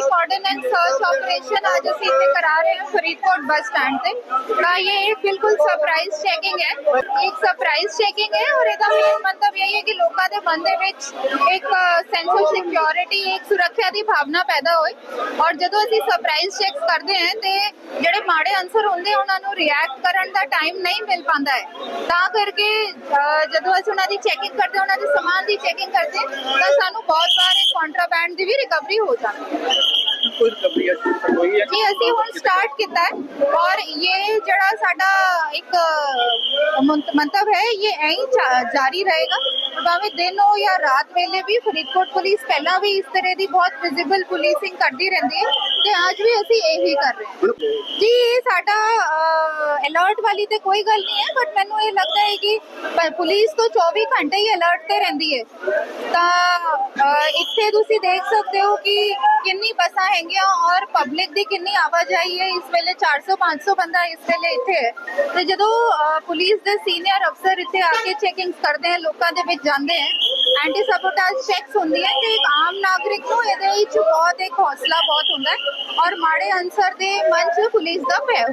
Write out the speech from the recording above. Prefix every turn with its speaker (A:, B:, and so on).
A: Coordinate search operation ਅੱਜ ਅਸੀਂ ਇੱਥੇ ਕਰਾ ਰਹੇ ਹਾਂ ਫਰੀਦਕੋਟ ਬੱਸ ਸਟੈਂਡ ਤੇ ਤਾਂ ਇਹ ਬਿਲਕੁਲ ਸਰਪ੍ਰਾਈਜ਼ ਚੈਕਿੰਗ ਹੈ ਇੱਕ ਸਰਪ੍ਰਾਈਜ਼ ਚੈਕਿੰਗ ਹੈ ਔਰ ਇਹਦਾ ਮੇਨ ਮਤਲਬ ਇਹ ਹੈ ਕਿ ਲੋਕਾਂ ਦੇ ਮਨ ਦੇ ਵਿੱਚ ਇੱਕ ਸੈਂਸ ਆਫ ਸਿਕਿਉਰਿਟੀ ਇੱਕ ਸੁਰੱਖਿਆ ਦੀ ਭਾਵਨਾ ਪੈਦਾ ਹੋਏ ਔਰ ਜਦੋਂ ਅਸੀਂ ਸਰਪ੍ਰਾਈਜ਼ ਚੈੱਕ ਕਰਦੇ ਹਾਂ ਤੇ ਜਿਹੜੇ ਮਾੜੇ ਅਨਸਰ ਹੁੰਦੇ ਉਹਨਾਂ ਨੂੰ ਰਿਐਕਟ ਕਰਨ ਦਾ ਟਾਈਮ ਨਹੀਂ ਮਿਲ ਪਾਉਂਦਾ ਹੈ ਤਾਂ ਕਰਕੇ ਜਦੋਂ ਅਸੀਂ ਉਹਨਾਂ ਦੀ ਚੈਕਿੰਗ ਕਰਦੇ ਉਹਨਾਂ ਦੇ ਸਮਾਨ ਦੀ ਚੈਕਿੰਗ ਕਰਦੇ ਤਾਂ ਸਾਨੂੰ ਬਹੁਤ ਵਾਰ ਇਹ ਕੰਟਰਾਬੈਂਡ ਦੀ ਵੀ ਰਿਕਵਰੀ ਹੋ ਜਾਂਦੀ ਹੈ।
B: ਕੋਈ ਰਿਕਵਰੀ ਅੱਜ ਤੱਕ ਹੋਈ ਹੈ?
A: ਜੀ ਅਸੀਂ ਹੁਣ ਸਟਾਰਟ ਕੀਤਾ ਹੈ ਔਰ ਇਹ ਜਿਹੜਾ ਸਾਡਾ ਇੱਕ ਮੰਤਵ ਹੈ ਇਹ ਐਂ ਜਾਰੀ ਰਹੇਗਾ। ਭਾਵੇਂ ਦਿਨ ਹੋ ਜਾਂ ਰਾਤ ਵੇਲੇ ਵੀ ਫਰੀਦਕੋਟ ਪੁਲਿਸ ਪਹਿਲਾਂ ਵੀ ਇਸ ਤਰ੍ਹਾਂ ਦੀ ਬਹੁਤ ਵਿਜ਼ੀਬਲ ਪੁਲਿਸਿੰਗ ਕਰਦੀ ਰਹਿੰਦੀ ਹੈ ਤੇ ਅੱਜ ਵੀ ਅਸੀਂ ਇਹੀ ਕਰ ਰਹੇ ਹਾਂ। ਜੀ ਇਹ ਸਾਡਾ ਅਲਰਟ ਵਾਲੀ ਤੇ ਕੋਈ ਗੱਲ ਨਹੀਂ ਹੈ ਬਟ ਮੈਨੂੰ ਇਹ ਲੱਗਦਾ ਹੈ ਕਿ ਪੁਲਿਸ ਤੋਂ 24 ਘੰਟੇ ਹੀ ਅਲਰਟ ਤੇ ਰਹਿੰਦੀ ਹੈ। ਤਾਂ ਅ, ਤੁਸੀਂ ਦੇਖ ਸਕਦੇ ਹੋ ਕਿ ਕਿੰਨੀ ਬੱਸਾਂ ਹੈਗੀਆਂ ਔਰ ਪਬਲਿਕ ਦੀ ਕਿੰਨੀ ਆਵਾਜਾਈ ਹੈ। ਇਸ ਵੇਲੇ 400 500 ਬੰਦਾ ਇਸ ਵੇਲੇ ਇੱਥੇ ਹੈ। ਤੇ ਜਦੋਂ ਪੁਲਿਸ ਦੇ ਸੀਨੀਅਰ ਅਫਸਰ ਇੱਥੇ ਆ ਕੇ ਚੈਕਿੰਗ ਕਰਦੇ ਹੈ ਲੋਕਾਂ ਦੇ ਵਿੱਚ ਜਾਂਦੇ ਹਨ ਐਂਟੀ ਸਬੋਟਾਜ ਚੈਕਸ ਹੁੰਦੀ ਹੈ ਤੇ ਇੱਕ ਆਮ ਨਾਗਰਿਕ ਨੂੰ ਇਹਦੇ ਵਿੱਚ ਬਹੁਤ ਇੱਕ ਹੌਸਲਾ ਬਹੁਤ ਹੁੰਦਾ ਹੈ ਔਰ ਮਾੜੇ ਅਨਸਰ ਦੇ ਮਨ 'ਚ ਪੁਲਿਸ ਦਾ ਭੈ